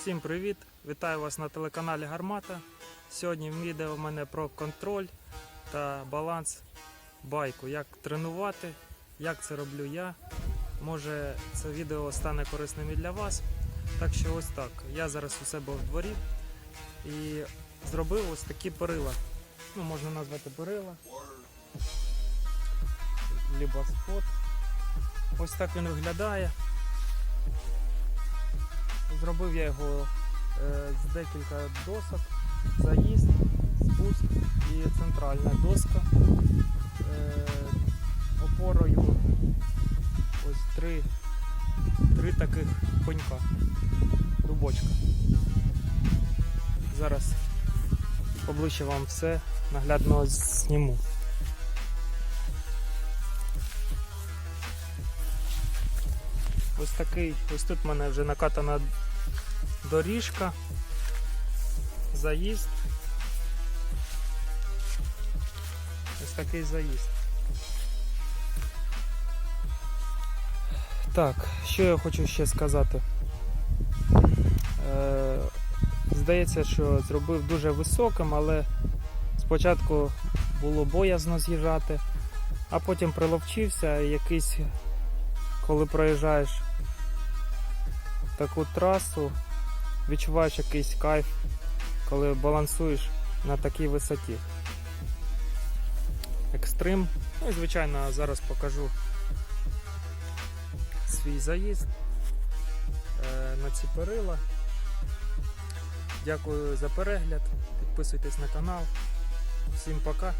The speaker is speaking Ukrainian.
Всім привіт! Вітаю вас на телеканалі Гармата. Сьогодні відео в мене про контроль та баланс байку. Як тренувати, як це роблю я. Може це відео стане корисним і для вас. Так що ось так. Я зараз у себе в дворі і зробив ось такі перила. Ну, можна назвати перила. Либо спот. Ось так він виглядає. Зробив я його е, з декілька досок, заїзд, спуск і центральна доска. Е, опорою ось три, три таких пенька, дубочка. Зараз поближче вам все наглядно зніму. Ось такий, ось тут в мене вже накатана доріжка, заїзд. Ось такий заїзд. Так, що я хочу ще сказати. Е, здається, що зробив дуже високим, але спочатку було боязно з'їжджати, а потім приловчився якийсь, коли проїжджаєш таку трасу, відчуваєш якийсь кайф, коли балансуєш на такій висоті. Екстрим. Ну і звичайно зараз покажу свій заїзд е, на ці перила. Дякую за перегляд. Підписуйтесь на канал. Всім пока.